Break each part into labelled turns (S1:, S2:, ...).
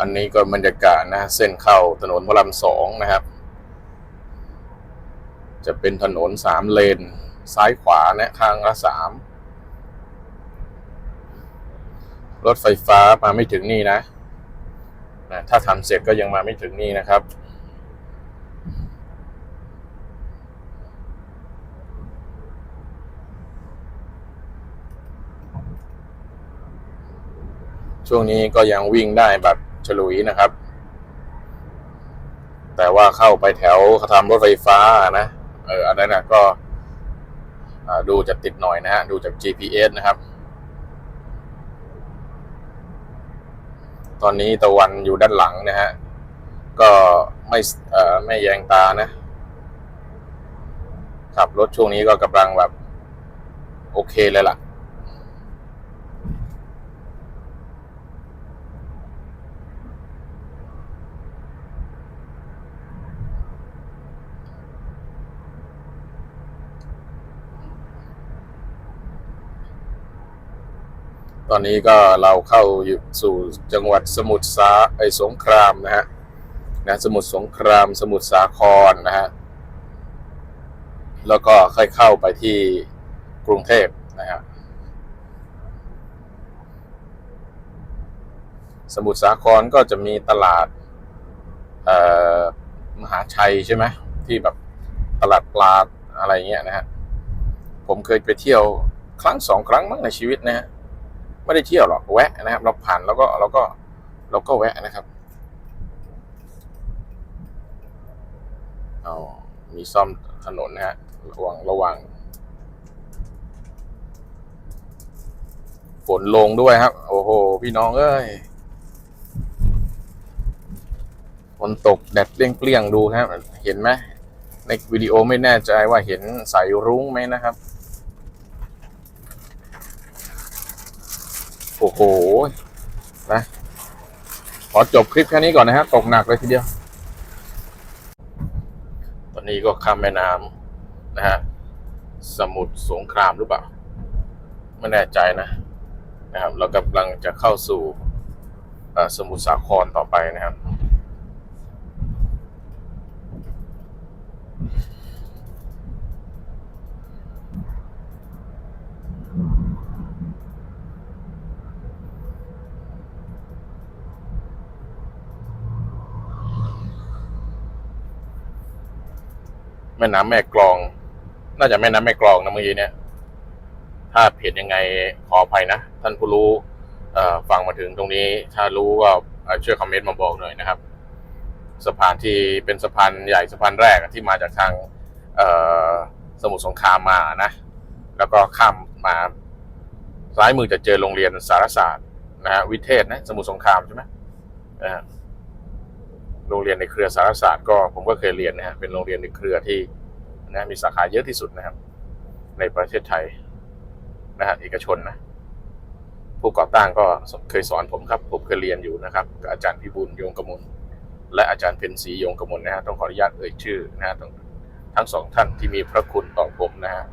S1: อันนี้ก็บรรยากาศนะเส้นเข้าถนนพระรามสองนะครับ จะเป็นถนนสามเลน ซ้ายขวานะข้างละสามรถไฟฟ้ามาไม่ถึงนี่นะนะถ้าทำเสร็จก็ยังมาไม่ถึงนี่นะครับ ช่วงนี้ก็ยังวิ่งได้แบบ ฉลุยนะครับ แต่ว่าเข้าไปแถวเขาทำรถไฟฟ้านะ เอออันนั้นนะก็ดูจะติดหน่อยนะฮะ ดูจาก GPS นะครับ ตอนนี้ตะวันอยู่ด้านหลังนะฮะ ก็ไม่ไม่แยงตานะ ขับรถช่วงนี้ก็กำลังแบบ โอเคเลยล่ะ ตอนนี้ก็เราเข้าอยู่สู่จังหวัดสมุทรสาไอสงครามนะฮะนะสมุทรสงคราม สมุทรสาครนะฮะแล้วก็ค่อยเข้าไปที่กรุงเทพนะฮะสมุทรสาครก็จะมีตลาดมหาชัยใช่ไหมที่แบบตลาดปลาอะไรเงี้ยนะฮะผมเคยไปเที่ยวครั้งสองครั้งมั้งในชีวิตนะฮะ ไม่ได้เที่ยวหรอกแวะนะครับ เราผ่านแล้วก็เราก็เราก็แวะนะครับเอามีซ่อมถนนนะฮะระวังระวังฝนลงด้วยครับ โอ้โห พี่น้องเอ้ยฝนตกแดดเปรี้ยงๆดูครับ เห็นไหมในวิดีโอไม่แน่ใจว่าเห็นสายรุ้งไหมนะครับ โอ้โหนะขอจบคลิปแค่นี้ก่อนนะฮะตกหนักเลยทีเดียว ตอนนี้ก็ข้ามแม่น้ำนะฮะสมุทรสงครามหรือเปล่า ไม่แน่ใจนะนะครับ เรากำลังจะเข้าสู่สมุทรสาครต่อไปนะครับ แม่น้ำแม่กลอง น่าจะแม่น้ำแม่กลองนะเมื่อกี้เนี่ยถ้าผิดยังไงขออภัยนะ ท่านผู้รู้ฟังมาถึงตรงนี้ ถ้ารู้ก็เอ่อช่วยคอมเมนต์มาบอกหน่อยนะครับสะพานที่เป็นสะพานใหญ่สะพานแรกที่มาจากทางสมุทรสงครามมานะ แล้วก็ข้ามมาซ้ายมือจะเจอโรงเรียนสารศาสตร์นะฮะวิเทศนะสมุทรสงครามใช่ไหมนะฮะ โรงเรียนในเครือสารศาสตร์ก็ผมก็เคยเรียนนะฮะเป็นโรงเรียนในเครือที่นะมีสาขาเยอะที่สุดนะครับ ในประเทศไทยนะฮะเอกชนนะผู้ก่อตั้งก็เคยสอนผมครับ ผมเคยเรียนอยู่นะครับกับอาจารย์พิบูลยงกมลและอาจารย์เพ็ญศรียงกมลนะฮะต้องขออนุญาตเอ่ยชื่อนะฮะต้งทั้งสองท่านที่มีพระคุณต่อผมนะฮะ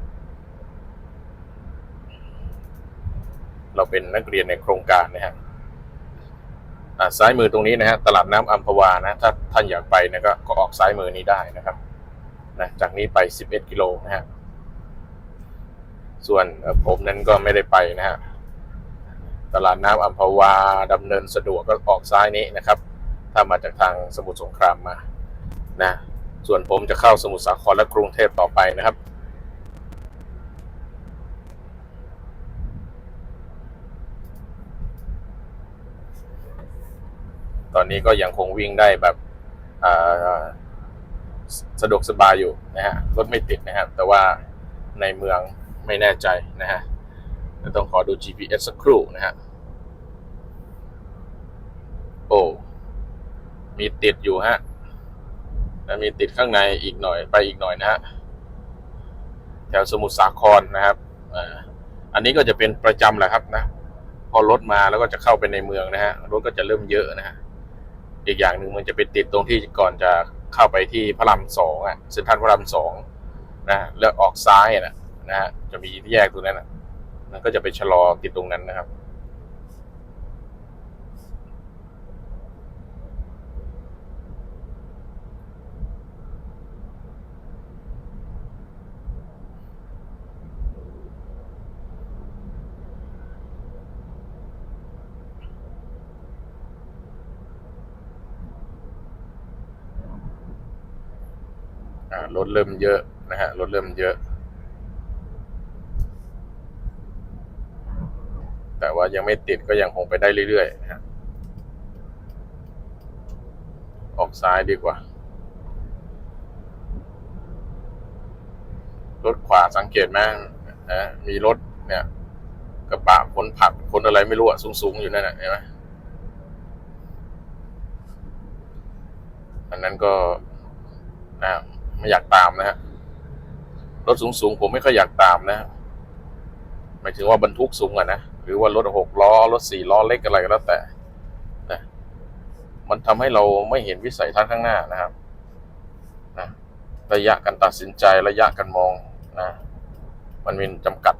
S1: เราเป็นนักเรียนในโครงการนะฮะ ซ้ายมือตรงนี้นะฮะตลาดน้ำอัมพวานะถ้าท่านอยากไปนะก็ก็ออกซ้ายมือนี้ได้นะครับนะจากนี้ไป 11 กิโลนะฮะส่วนผมนั้นก็ไม่ได้ไปนะฮะตลาดน้ำอัมพวาดำเนินสะดวกก็ออกซ้ายนี้นะครับ ถ้ามาจากทางสมุทรสงครามมานะส่วนผมจะเข้าสมุทรสาครและกรุงเทพต่อไปนะครับ ตอนนี้ก็ยังคงวิ่งได้แบบสะดวกสบายอยู่นะฮะรถไม่ติดนะครับ แต่ว่าในเมืองไม่แน่ใจนะฮะต้องขอดู GPS สักครู่นะฮะโอ้มีติดอยู่ฮะนะมีติดข้างในอีกหน่อยไปอีกหน่อยนะฮะแถวสมุทรสาครนะครับอันนี้ก็จะเป็นประจำแหละครับนะ พอรถมาแล้วก็จะเข้าไปในเมืองนะฮะรถก็จะเริ่มเยอะนะฮะ อีกอย่างหนึ่งมันจะไปติดตรงที่ก่อนจะเข้าไปที่พระรามสองอะเซ็นทรัลพระรามสองนะแล้วออกซ้ายนะนะฮะจะมีแยกตรงนั้นนะมันก็จะไปชะลอติดตรงนั้นนะครับ รถเริ่มเยอะนะฮะรถเริ่มเยอะ แต่ว่ายังไม่ติดก็ยังคงไปได้เรื่อยๆนะฮะออกซ้ายดีกว่า รถขวาสังเกตไหมนะมีรถเนี่ย กระบะขนผักขนอะไรไม่รู้อะสูงๆ อยู่นั่นนะเห็นไหมอันนั้นก็นะ ไม่อยากตามนะฮะรถสูงๆผมไม่ค่อยอยากตามนะหมายถึงว่าบรรทุกสูงอะนะหรือว่ารถหกล้อรถสี่ล้อเล็กอะไรก็แล้วแต่นะมันทำให้เราไม่เห็นวิสัยทัศน์ข้างหน้านะครับนะระยะการตัดสินใจระยะการมองนะ มันมีจำกัด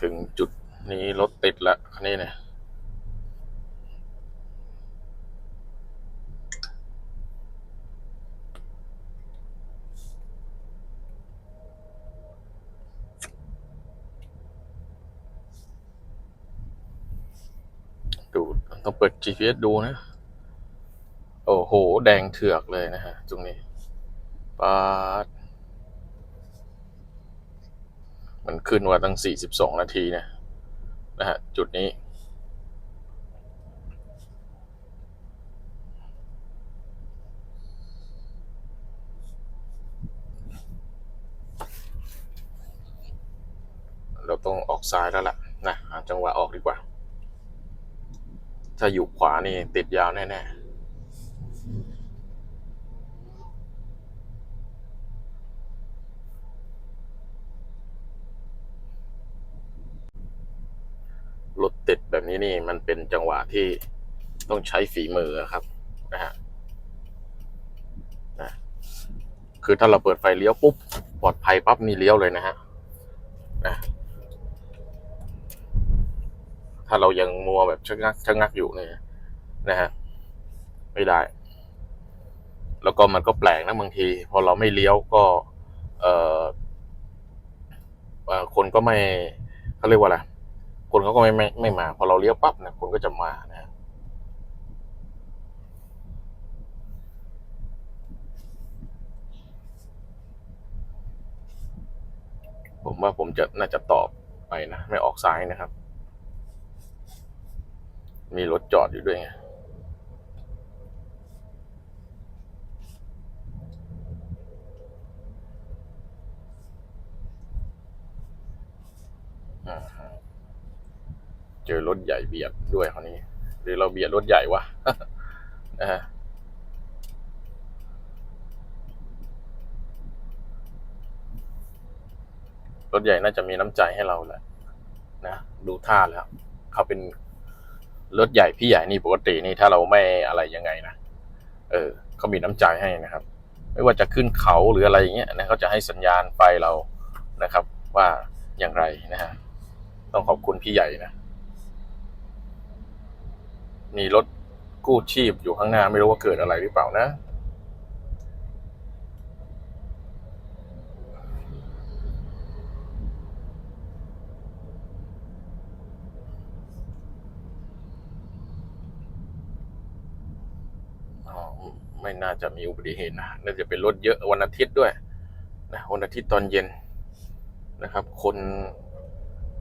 S1: ถึงจุดนี้รถติดละคันนี้เนี่ยดูต้องเปิด GPS ดูนะ โอ้โห แดงเถือกเลยนะฮะ ตรงนี้ปาด มันขึ้นว่าตั้ง 42 นาทีเนะนะฮะ จุดนี้ เราต้องออกซ้ายแล้วล่ะนะจังหวะออกดีกว่า ถ้าอยู่ขวานี่ติดยาวแน่ ๆ รถติดแบบ นี้นี่มันเป็นจังหวะที่ต้องใช้ฝีมือครับนะฮะนะคือถ้าเราเปิดไฟเลี้ยวปุ๊บปลอดภัยปั๊บนี่เลี้ยวเลยนะฮะนะถ้าเรายังมัวแบบชะงักชะงักอยู่เนี่ยนะฮะไม่ได้ แล้วก็มันก็แปลกนะบางที พอเราไม่เลี้ยวก็ เออเอ่อคนก็ไม่เขาเรียกว่าอะไร คนเขาก็ไม่ไม่ไม่มา พอเราเลี้ยวปั๊บเนี่ยคนก็จะมานะฮะผมว่าผมจะน่าจะตอบไปนะ ไม่ออกซ้ายนะครับ มีรถจอดอยู่ด้วยไงอ่าฮะ เจอรถใหญ่เบียดด้วยคราวนี้ หรือเราเบียดรถใหญ่วะนะฮะรถใหญ่น่าจะมีน้ำใจให้เราแหละนะดูท่าแล้ว เขาเป็นรถใหญ่พี่ใหญ่นี่ปกตินี่ถ้าเราไม่อะไรยังไงนะเออเขามีน้ำใจให้นะครับ ไม่ว่าจะขึ้นเขาหรืออะไรอย่างเงี้ยนะเขาจะให้สัญญาณไฟเรานะครับ ว่าอย่างไรนะฮะต้องขอบคุณพี่ใหญ่นะ มีรถกู้ชีพอยู่ข้างหน้าไม่รู้ว่าเกิดอะไรหรือเปล่านะอ๋อไม่น่าจะมีอุบัติเหตุนะ น่าจะเป็นรถเยอะวันอาทิตย์ด้วยนะวันอาทิตย์ตอนเย็นนะครับ คน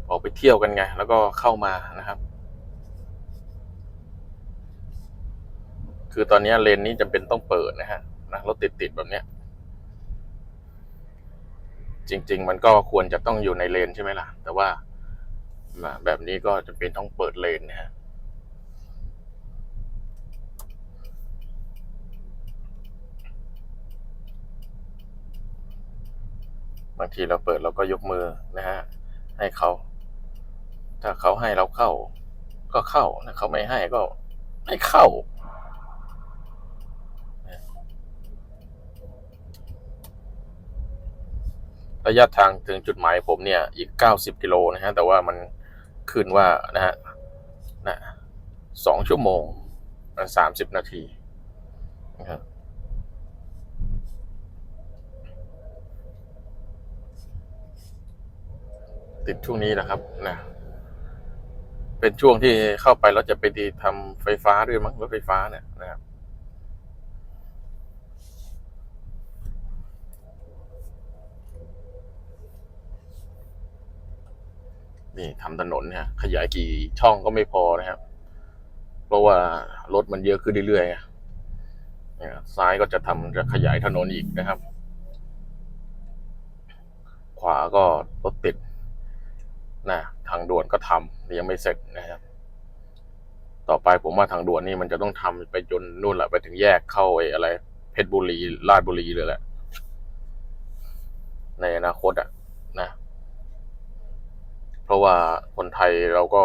S1: ออกไปเที่ยวกันไง แล้วก็เข้ามานะครับ คือตอนนี้เลนนี้จำเป็นต้องเปิดนะฮะนะรถติดติดแบบเนี้ย จริง ๆ มันก็ควรจะต้องอยู่ในเลนใช่ไหมล่ะ แต่ว่าแบบนี้ก็จำเป็นต้องเปิดเลนนะฮะบางทีเราเปิดเราก็ยกมือนะฮะให้เขา ถ้าเขาให้เราเข้า ก็เข้าถ้าเขาไม่ให้ก็ไม่เข้า ระยะทางถึงจุดหมายผมเนี่ยอีก 90 กิโลนะฮะแต่ว่ามันขึ้นว่านะฮะนะสองชั่วโมงสามสิบนาทีนะครับติดช่วงนี้นะครับนะเป็นช่วงที่เข้าไปแล้วจะไปดีทำไฟฟ้าด้วยมั้งรถไฟฟ้าเนี่ยนะครับ นี่ทำถนนเนี่ยขยายกี่ช่องก็ไม่พอนะครับ เพราะว่ารถมันเยอะขึ้นเรื่อยๆเนี่ยซ้ายก็จะทำจะขยายถนนอีกนะครับ ขวาก็รถติดนะทางด่วนก็ทำยังไม่เสร็จนะครับ ต่อไปผมว่าทางด่วนนี่มันจะต้องทำไปจนนู่นแหละไปถึงแยกเข้าไอ้อะไร เพชรบุรีลาดบุรีเลยแหละในอนาคตอะนะ เพราะว่าคนไทยเราก็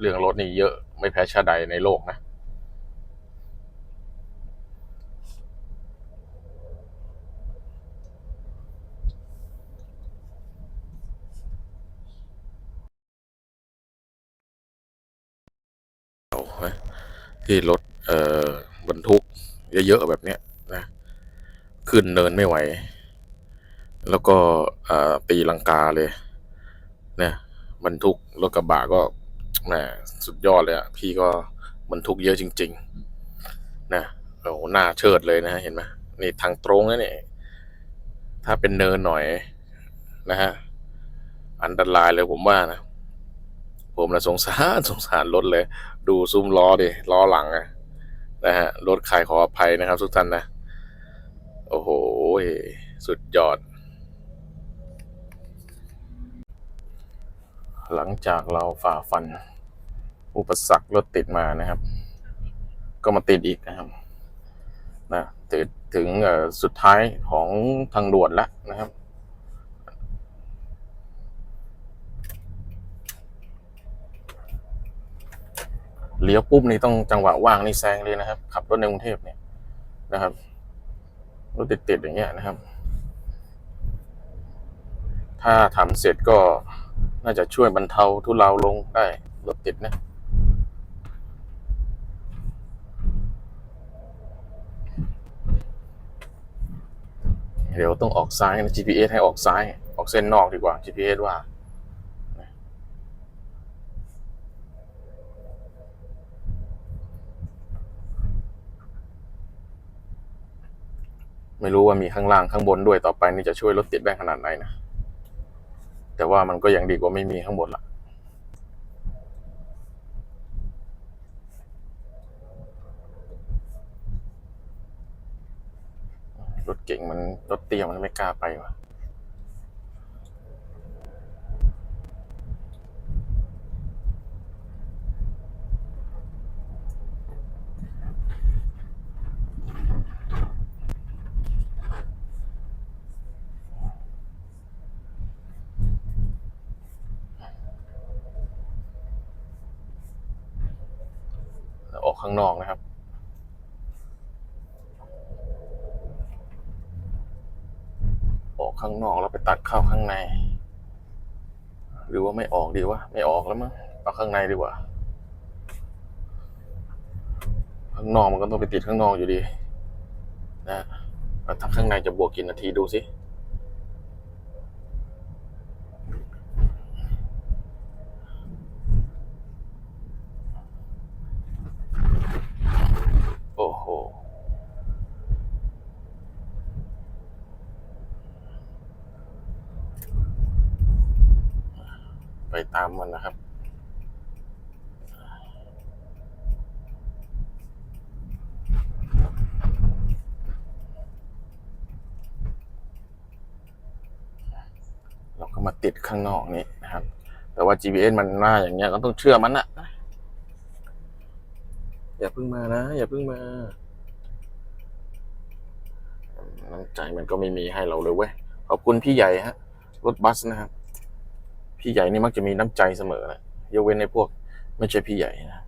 S1: เรื่องรถนี่เยอะไม่แพ้ชาติใดในโลกนะ ที่รถเอ่อบรรทุกเยอะๆแบบเนี้ยนะ ขึ้นเนินไม่ไหว แล้วก็อ่าตีลังกาเลย นี่ยบรรทุกรถกระบะก็แหมสุดยอดเลยอะพี่ก็บรรทุกเยอะจริง ๆ นะโอ้โหหน้าเชิดเลยนะเห็นไหมนี่ทางตรงนะเนี่ยถ้าเป็นเนินหน่อยนะฮะอันตรายเลยผมว่านะ ผมละสงสารสงสารรถเลย ดูซุ้มล้อดิล้อหลังอะนะฮะรถใครขออภัยนะครับทุกท่านนะ โอ้โห สุดยอด หลังจากเราฝ่าฟัน อุปสรรครถติดมานะครับ ก็มาติดอีกนะครับนะติดถึงสุดท้ายของทางด่วนแล้วนะครับ เลี้ยวปุ๊บนี่ต้องจังหวะว่างนี่แซงเลยนะครับ ขับรถในกรุงเทพเนี่ยนะครับรถติดๆอย่างเงี้ยนะครับ ถ้าทำเสร็จก็ น่าจะช่วยบรรเทาทุเลาลงได้รถติดนะเดี๋ยวต้องออกซ้ายนะ GPS ให้ออกซ้าย ออกเส้นนอกดีกว่า GPS ว่า ไม่รู้ว่ามีข้างล่างข้างบนด้วยต่อไปนี่จะช่วยรถติดได้ขนาดไหนนะ แต่ว่ามันก็ยังดีกว่าไม่มีข้างบนละรถเก่งมันรถเตี้ยมันไม่กล้าไปว่ะ ข้างนอกนะครับ ออกข้างนอกแล้วไปตัดเข้าข้างใน หรือว่าไม่ออกดีวะไม่ออกแล้วมั้งเอาข้างในดีกว่า ข้างนอกมันก็ต้องไปติดข้างนอกอยู่ดี นะถ้าข้างในจะบวกกี่นาทีดูสิ โอ้โห ไปตามมันนะครับ เราก็ มาติดข้างนอกนี้นะครับ แต่ว่า GPS มันหน้าอย่างเงี้ยก็ต้องเชื่อมันนะอย่าเพิ่งมานะ อย่าเพิ่งมาน้ำใจมันก็ไม่มีให้เราเลยเว้ยขอบคุณพี่ใหญ่ฮะรถบัสนะครับ พี่ใหญ่นี่มักจะมีน้ำใจเสมอนะยกเว้นในพวก ไม่ใช่พี่ใหญ่นะ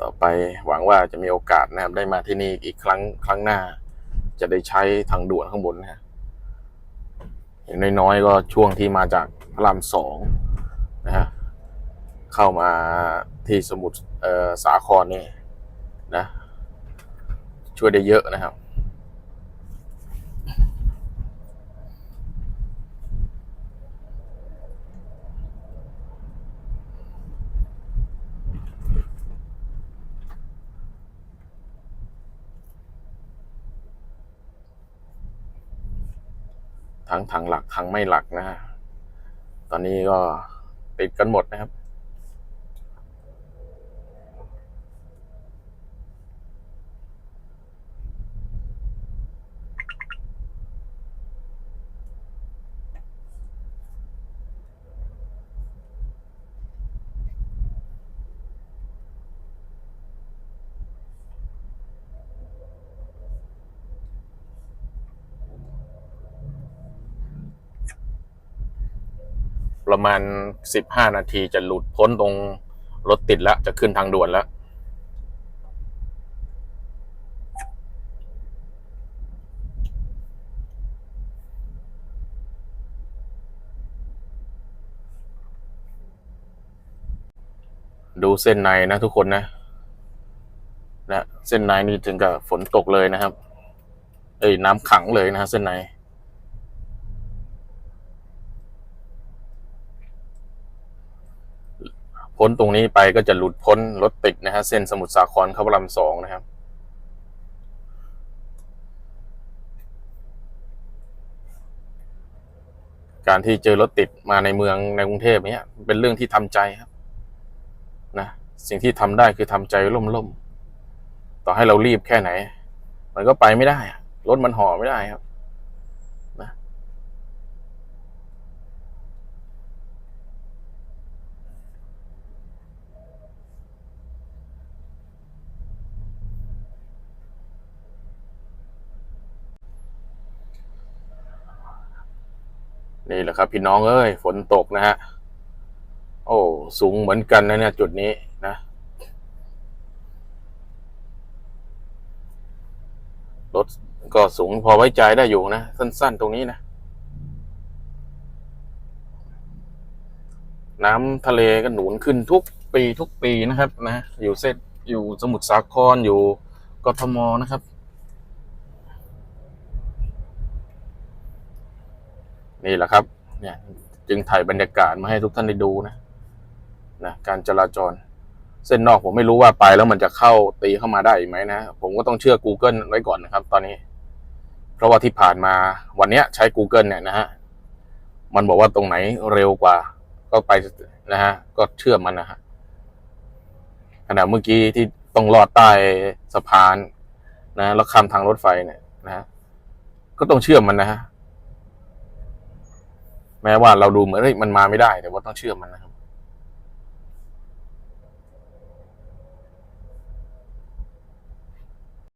S1: ต่อไปหวังว่าจะมีโอกาสนะครับได้มาที่นี่อีกครั้งครั้งหน้า จะได้ใช้ทางด่วนข้างบนนะฮะอย่างน้อยๆก็ช่วงที่มาจากพระรามสองนะฮะเข้ามาที่สมุทรสาครนี่นะช่วยได้เยอะนะครับ ทั้งทางหลักทางไม่หลักนะฮะตอนนี้ก็ติดกันหมดนะครับ ประมาณสิบห้านาทีจะหลุดพ้นตรงรถติดแล้ว จะขึ้นทางด่วนแล้ว ดูเส้นในนะทุกคนนะนะเส้นในนี่ถึงกับฝนตกเลยนะครับ เอ้ยน้ำขังเลยนะฮะเส้นใน พ้นตรงนี้ไปก็จะหลุดพ้นรถติดนะฮะเส้นสมุทรสาครเข้าพระรามสองนะครับ การที่เจอรถติดมาในเมืองในกรุงเทพเนี้ยเป็นเรื่องที่ทำใจครับนะสิ่งที่ทำได้คือทำใจล่มๆต่อให้เรารีบแค่ไหน มันก็ไปไม่ได้อะรถมันห่อไม่ได้ครับ นี่แหละครับ พี่น้องเอ้ยฝนตกนะฮะโอ้สูงเหมือนกันนะเนี่ยจุดนี้นะรถก็สูงพอไว้ใจได้อยู่นะ สั้น ๆ ตรงนี้นะ น้ำทะเลก็หนุนขึ้นทุกปีทุกปีนะครับ นะ อยู่เส้นอยู่สมุทรสาครอยู่กทมนะครับ นี่แหละครับ เนี่ย จึงถ่ายบรรยากาศมาให้ทุกท่านได้ดูนะนะการจราจร เส้นนอกผมไม่รู้ว่าไปแล้วมันจะเข้าตีเข้ามาได้ไหมนะ ผมก็ต้องเชื่อ Google ไว้ก่อนนะครับ ตอนนี้ เพราะว่าที่ผ่านมาวันนี้ใช้ Google เนี่ยนะฮะมันบอกว่าตรงไหนเร็วกว่า ก็ไปนะฮะก็เชื่อมันนะฮะขณะเมื่อกี้ที่ต้องลอดใต้สะพานนะแล้วข้ามทางรถไฟเนี่ยนะฮะก็ต้องเชื่อมันนะฮะ แม้ว่าเราดูเหมือนเฮ้ยมันมาไม่ได้ แต่ว่าต้องเชื่อมันนะครับ